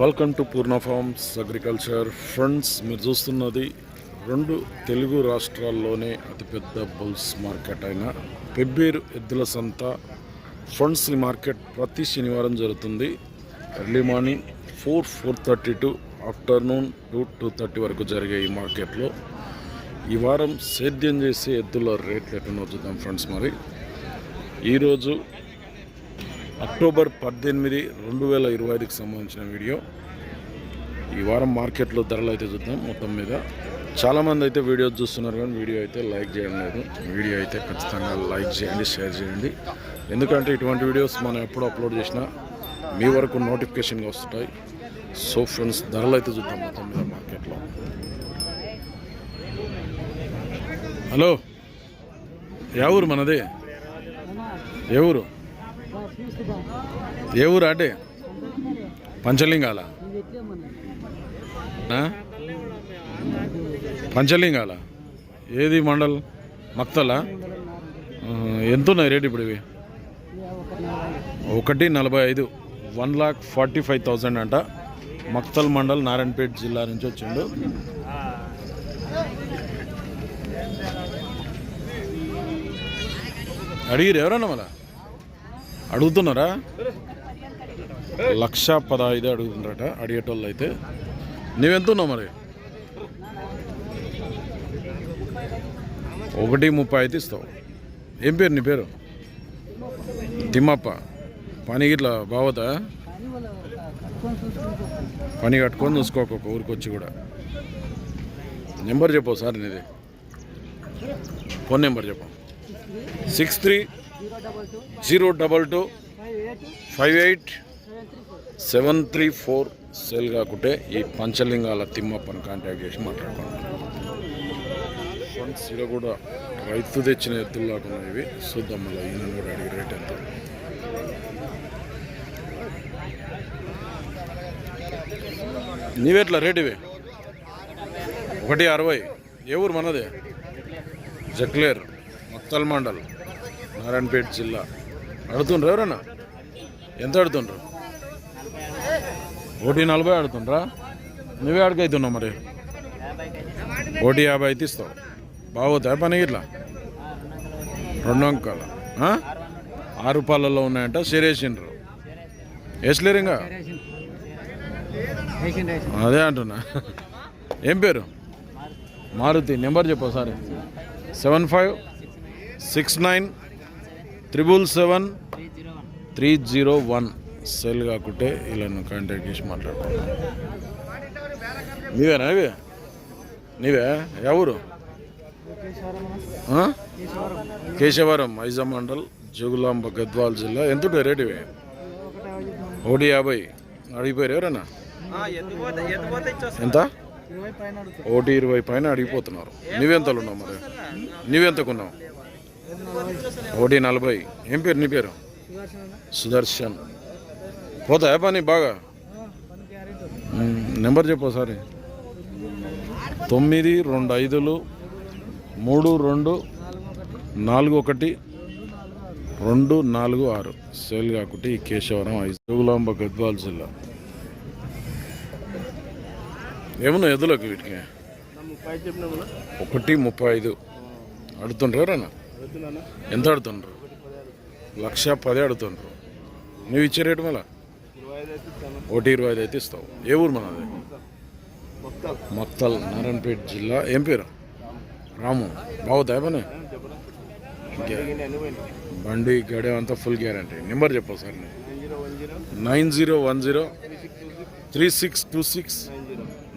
Welcome to Purna farms agriculture friends మీరు చూస్తున్నది రెండు తెలుగు రాష్ట్రాల్లోనే అతిపెద్ద బుల్స్ మార్కెట్ అయిన పెబ్బేరు ఎద్దుల సంత. ఫ్రెండ్స్ ఈ మార్కెట్ ప్రతి శనివారం జరుగుతుంది. Early morning four four thirty to afternoon two two thirty వరకు జరిగే ఈ మార్కెట్లో. ఈ వారం సేద్యం చేసే ఎద్దుల రేట్లు ఎట్లనో చూద్దాం ఫ్రెండ్స్ మరి. ఈరోజు అక్టోబర్ పద్దెనిమిది రెండు వేల ఇరవై ఐదుకి సంబంధించిన వీడియో. ఈ వారం మార్కెట్లో ధరలు అయితే చూద్దాం మొత్తం మీద. చాలామంది అయితే వీడియో చూస్తున్నారు కానీ వీడియో అయితే లైక్ చేయడం లేదు. వీడియో అయితే ఖచ్చితంగా లైక్ చేయండి షేర్ చేయండి. ఎందుకంటే ఇటువంటి వీడియోస్ మనం ఎప్పుడు అప్లోడ్ చేసినా మీ వరకు నోటిఫికేషన్గా వస్తుంటాయి. సో ఫ్రెండ్స్ ధరలు అయితే చూద్దాం మొత్తం మీద మార్కెట్లో హలో ఏ ఊరు మనది ఏ ఊరు ఏ ఊరు అంటే పంచలింగాల? పంచలింగాల ఏది మండల్ మక్తలా ఎంత ఉన్నాయి రేట్ ఇప్పుడు ఇవి ఒకటి నలభై ఐదు one lakh forty five thousand అంట మక్తల్ మండల్ నారాయణపేట జిల్లా నుంచి వచ్చిండు అడిగిరు ఎవరన్నా మళ్ళా? అడుగుతున్నారా? లక్ష పదహైదు అడుగుతున్నారట అడిగేటోళ్ళు అయితే. నువ్వెంతున్నావు మరి? ఒకటి ముప్పై అయితే ఇస్తావు. ఏం పేరు నీ పేరు? తిమ్మప్ప. పని ఇట్లా బావతా పని కట్టుకొని చూసుకోక ఒక ఊరికి వచ్చి కూడా. నెంబర్ చెప్పు సార్ నీది. ఫోన్ నెంబర్ చెప్పు. Six three zero double two five eight seven three four cell కాకుంటే ఈ పంచలింగాల తిమ్మప్పని కాంటాక్ట్ చేసి మాట్లాడుకోండి. ఫ్రెండ్స్ ఇక్కడ కూడా రైతు తెచ్చిన ఎద్దులు ఇవి. చూద్దాం మళ్ళీ ఈయన కూడా అడిగి రేట్ ఎంత? నీవెట్లా రేట్ ఇవి? ఒకటి అరవై. ఏ ఊరు మనదే? జక్లేర్. మత్తల్ మండల్ నారాయణపేట జిల్లా. అడుగుతుండ్రు ఎవరన్నా? ఎంత అడుతుండ్రు ఒకటి నలభై అడుగుతుండ్రా నువ్వే అడగైతున్నావు మరి. ఒకటి యాభై అయితే ఇస్తావు. బాగోతాయి పని ఇట్లా రెండు అంకాలు? ఆరు పాలలో ఉన్నాయంట సిరేసిండ్రు వేసలేరు ఇంకా? అదే అంటున్నా. ఏం పేరు? మారుతి. నెంబర్ చెప్పు sorry seven five six nine triple seven three zero one. Cell కాకుంటే వీళ్ళను కాంటాక్ట్ చేసి మాట్లాడుకోండి నీవేనా ఇవి? నీవే? ఎవరు? కేశవరం ఐజా మండల్ జోగులాంబ గద్వాల్ జిల్లా. ఎంత ఉంటాయి రేటు ఇవి? ఒకటి యాభై. అడిగిపోయారు ఎవరన్నా? ఎంత? ఒకటి ఇరవై పైన అడిగిపోతున్నారు. నువ్వెంతలు ఉన్నావు మరి? నువ్వెంతకున్నావు? ఒకటి నలభై. ఏం పేరు నీ పేరు? సుదర్శన్. పోతాయా పని బాగా? నెంబర్ చెప్పు ఒకసారి. తొమ్మిది రెండు ఐదులు మూడు రెండు నాలుగు ఒకటి రెండు నాలుగు ఆరు. సేల్ కాకుంటే ఈ కేశవరం జోగులాంబ గద్వాల్ జిల్లా. ఏమన్నా ఎదులకు వీటికి? ఒకటి ముప్పై ఐదు. ఎవరన్నా ఎంత అడుగుతుండ్రు లక్ష పది అడుగుతుండ్రు నువ్వు ఇచ్చే రేటు మళ్ళా? ఒకటి ఇరవై ఐదు అయితే ఇస్తావు. ఏ ఊరు మనది మక్తల్ నారాయణపేట జిల్లా. ఏం పేరు? రాము. బాగుతాయి పని బండి గడి అంతా ఫుల్ గ్యారంటీ నెంబర్ చెప్పు sir nine zero one zero three six two six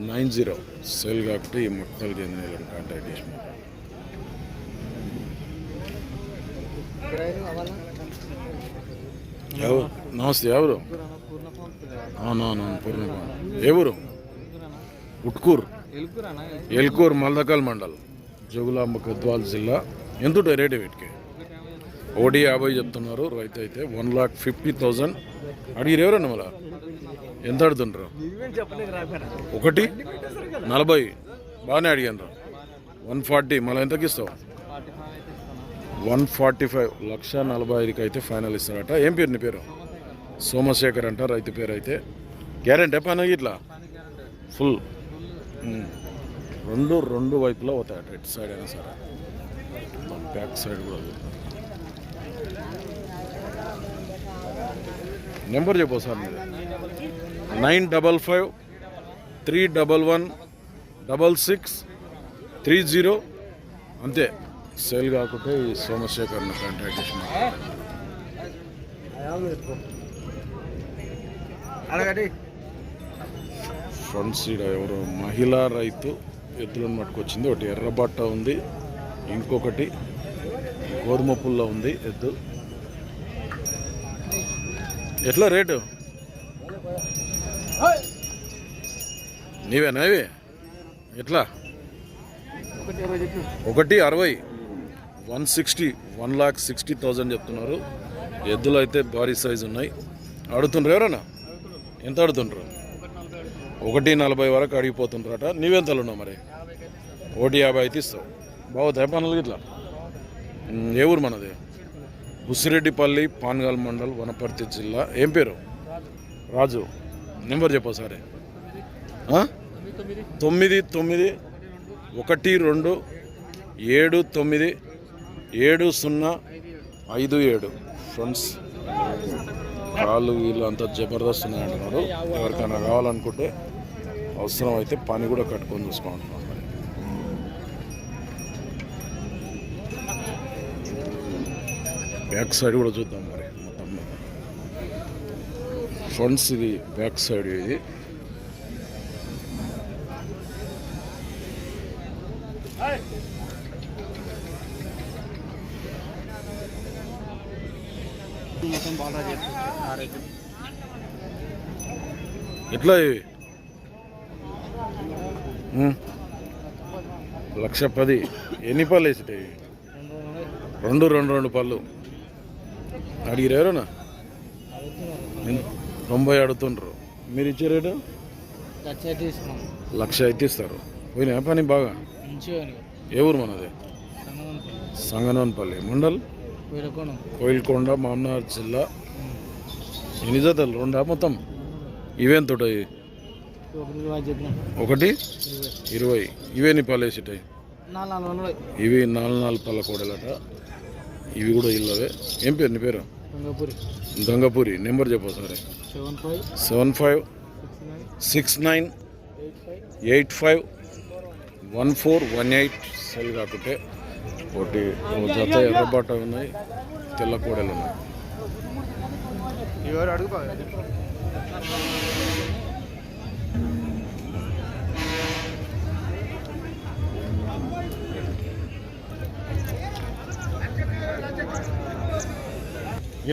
nine zero. Cell కాబట్టి మక్తల్ చెందిన కాంటాక్ట్ చేసి ఎవరు? నమస్తే ఎవరు? అవునవును పూర్ణిమ ఏ ఊరు ఎల్కూరు ఎల్కూర్ మల్దకల్ మండల్ జగులాంబ గద్వాల్ జిల్లా. ఎంత రేటు వీటికి? ఒకటి యాభై చెప్తున్నారు రైతు అయితే వన్ లాక్ ఫిఫ్టీ థౌజండ్ అడిగిరు ఎవరన్నా మళ్ళా? ఎంత అడుగుతుండ్రు? ఒకటి నలభై. బాగానే అడిగాను వన్ ఫార్టీ మళ్ళీ ఎంతకి ఇస్తావు వన్ ఫార్టీ ఫైవ్ లక్ష నలభై ఐదుకి అయితే ఫైనల్ ఇస్తారట. ఏం పేరు నీ పేరు? సోమశేఖర్ అంట రైతు పేరు అయితే. గ్యారంటీ పని ఇట్లా ఫుల్. రెండు రెండు వైపులా పోతాయట ఇటు సైడ్ అయినా సరే. బ్యాక్ సైడ్ కూడా. నెంబర్ చెప్పు సార్ మీరు nine double five three double one double six three zero అంతే. సేల్ కాకుంటే ఈ సోమశేఖర్ని కాంటాక్ట్ చేసిన ఫ్రంట్ సీడ్ ఎవరు మహిళా రైతు ఎద్దులను పట్టుకొచ్చింది. ఒకటి ఎర్రబట్ట ఉంది ఇంకొకటి గోధుమ పుల్ల ఉంది ఎద్దు. ఎట్లా రేటు? నీవేనా ఇవి? ఎట్లా? ఒకటి అరవై. One sixty one lakh sixty thousand చెప్తున్నారు. ఎద్దులు అయితే భారీ సైజు ఉన్నాయి. అడుగుతుండ్రు ఎవరన్నా? ఎంత అడుగుతుండ్రు ఒకటి నలభై వరకు అడిగిపోతుండ్రట నీవెంతలు ఉన్నావు మరి? ఒకటి యాభై అయితే ఇస్తావు. బాగుతాయి పనులు ఇట్లా ఏ ఊరు మనది? బుసిరెడ్డిపల్లి పాన్గాల్ మండల్ వనపర్తి జిల్లా. ఏం పేరు? రాజు. నెంబర్ చెప్పు సరే తొమ్మిది తొమ్మిది ఒకటి రెండు ఏడు తొమ్మిది ఏడు సున్నా ఐదు ఏడు. ఫ్రెండ్స్ కాళ్ళు వీళ్ళు అంతా జబర్దస్త్ ఉన్నాయి అంటున్నారు ఎవరికైనా కావాలనుకుంటే అవసరం అయితే పని కూడా కట్టుకొని చూసుకుంటున్నాం మరి. బ్యాక్ సైడ్ కూడా చూద్దాం మరి మొత్తం. ఫ్రంట్స్ ఇది బ్యాక్ సైడ్ ఇది. మొత్తం బాలరాజు ఎట్లా ఇవి. లక్ష పది. ఎన్ని పళ్ళు వేసిటాయి రెండు రెండు రెండు పళ్ళు. అడిగిరు ఎవరన్నా? తొంభై అడుగుతుండ్రు. మీరు ఇచ్చే రేటు? లక్ష అయితే ఇస్తారు. పోయినా పని బాగా? ఏ ఊరు మనది? సంగనవనపల్లి మండల్? కోయిల్కొండ మామనార్ జిల్లా ఎన్ని జతలు రెండా మొత్తం. ఇవేంత ఉంటాయి ఒకటి ఇరవై ఒకటి ఇరవై. ఇవే నాలుగు నాలుగు వందలు ఇవి నాలుగు నాలుగు పళ్ళ కోడలట. ఇవి కూడా ఇల్లవే. ఏం పేరు నీ పేరు? గంగాపురి. నెంబర్ చెప్పు సరే seven five. Six nine. Eight five. One four one eight cell కాకుంటే. ఒకటి జత ఎర్రబాట ఉన్నాయి తెల్ల కోడలు ఉన్నాయి.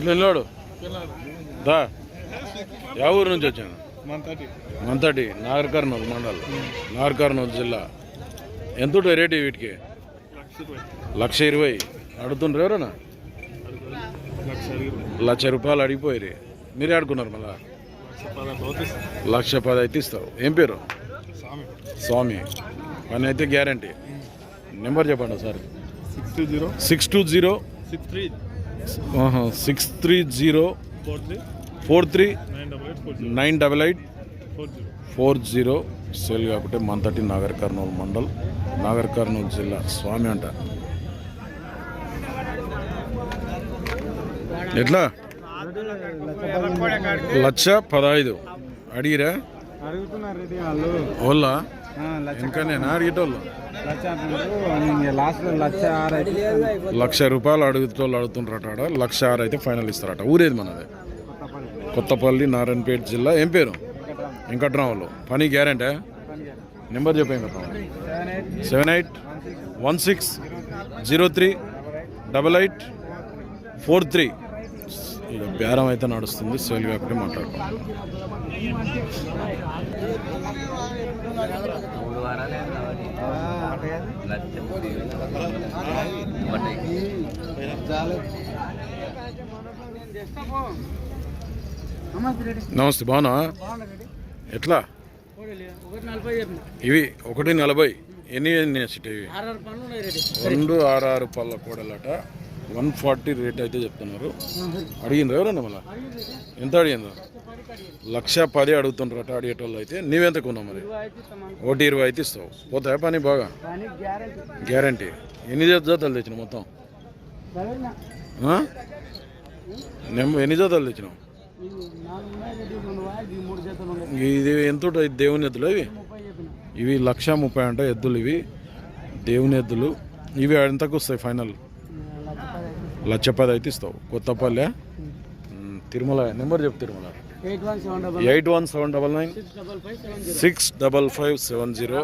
నిలవాడు దా. యా ఊరు నుంచి వచ్చాను. మంతటి. నాగర్ కర్నూలు మండల్. నాగర్ కర్నూలు జిల్లా. ఎంత రేటు వీటికి? లక్ష ఇరవై. అడుగుతుండ్రు ఎవరన్నా? లక్ష రూపాయలు అడిగిపోయి మీరే ఆడుకున్నారు మళ్ళా? లక్ష పది అయితే ఇస్తావు. ఏం పేరు? స్వామి. పని అయితే గ్యారంటీ. నెంబర్ చెప్పండి sir six two zero. Six two zero. Six three. Six three zero. Four three. Four three. Nine double eight four zero. Cell కాకుంటే మంతటి నాగర్ కర్నూలు మండల్ నాగర్ కర్నూలు జిల్లా స్వామి అంట. ఎట్లా? లక్ష పదహైదు. అడిగిరా? వాళ్ళు. ఆ, లక్ష అడిగేటోళ్ళు? రూపాయలు అడుగుతోళ్ళు అడుగుతుంటారట. లక్ష ఆరు అయితే ఫైనల్ ఇస్తారట. ఊరేది మనది? కొత్తపల్లి నారాయణపేట జిల్లా. ఏం పేరు? వెంకట్రాములు పని గ్యారంటీ? నెంబర్ చెప్పు Venkatramulu seven eight seven eight one six zero three double eight four three. ఇక బేరం అయితే నడుస్తుంది. సేల్ కాకుండా మాట్లాడుకోండి నమస్తే. బాగున్నా ఎట్లా? ఇవి ఒకటి నలభై. ఎన్ని ఎన్ని ఇవి? రెడీ ఆరు ఆరు పళ్ళ కూడలట. వన్ ఫార్టీ రేట్ అయితే చెప్తున్నారు. అడిగిండ్రు ఎవరన్నా మళ్ళా? ఎంత అడిగిండ్రు? లక్ష పది అడుగుతుండ్రట అడిగేటోళ్ళు అయితే. నీవెంత కొన్నావు మరి? ఒకటి ఇరవై అయితే ఇస్తావు. పోతాయా పని బాగా? గ్యారెంటీ. ఎన్ని జత- జతలు తెచ్చినావు మొత్తం? ఎన్ని జతలు తెచ్చినావు? ఇది ఎంత దేవుని ఎద్దులు ఇవి? ఇవి లక్ష ముప్పై అంట ఎద్దులు ఇవి. దేవుని ఎద్దులు. ఇవి ఎంతకు వస్తాయి ఫైనల్? లక్ష పది అయితే ఇస్తావు. కొత్తపల్లె తిరుమల నెంబర్ చెప్పు Tirumala. Eight one seven double nine. Six double five seven zero.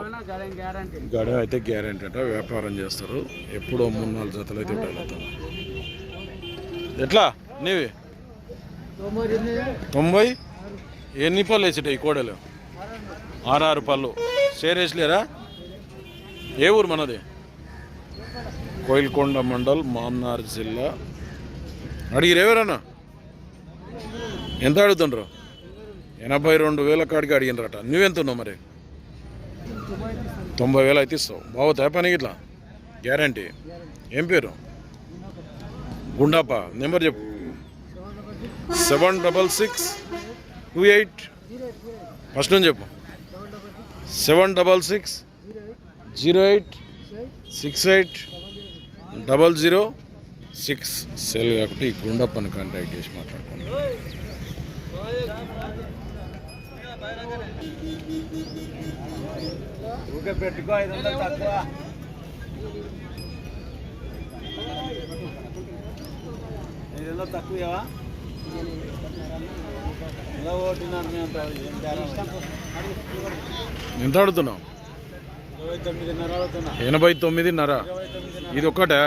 గడ అయితే గ్యారంటీ అంట. వ్యాపారం చేస్తారు. ఎప్పుడో మూడు నాలుగు జతలు అయితే ఉంటాయి ఎట్లా? నీవి? తొంభై ఎన్ని? పళ్ళు వేసేటాయి కోడలు? ఆరారు పళ్ళు. సేరేసలేరా ఏ ఊరు మనది? కోయిల్కొండ మండల్ మామ్నార్ జిల్లా. అడిగిరు ఎవరన్నా? ఎంత అడుగుతుండ్రు? ఎనభై రెండు వేల కాడికి అడిగినరట. నువ్వెంత ఉన్నావు మరి? తొంభై వేలు అయితే ఇస్తావు. బాగుతాయి పని ఇట్లా గ్యారంటీ. ఏం పేరు? గుండాప నెంబర్ చెప్పు. Seven double six two eight. First నుంచి చెప్పు. Seven double six zero eight six eight double zero six. Cell కాబట్టి ఈ గుండప్పని కాంటాక్ట్ చేసి మాట్లాడుకోండి పెట్టుకో తక్కువ. తక్కువ ఎంత అడుగుతున్నావు ఎనభై తొమ్మిదిన్నర. ఇది ఒక్కటే?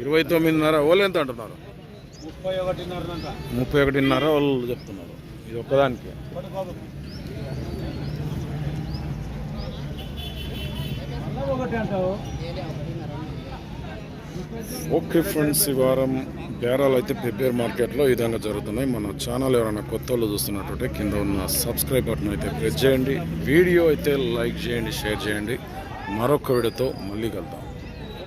ఇరవై తొమ్మిదిన్నర. వాళ్ళు ఎంత అంటున్నారు? ముప్పై ఒకటిన్నర ముప్పై ఒకటిన్నర వాళ్ళు చెప్తున్నారు. ఇది ఒక్కదానికి. ఒకటి అంటావు? ఓకే ఫ్రెండ్స్ ఈ వారం బేరాలు అయితే ప్రిపేర్ మార్కెట్లో ఈ విధంగా జరుగుతున్నాయి. మన ఛానల్ ఎవరైనా కొత్త వాళ్ళు చూస్తున్నట్టు కింద ఉన్న సబ్స్క్రైబ్ బటన్ అయితే ప్రెస్ చేయండి. వీడియో అయితే లైక్ చేయండి షేర్ చేయండి. మరొక వీడియోతో మళ్ళీ కలుద్దాం.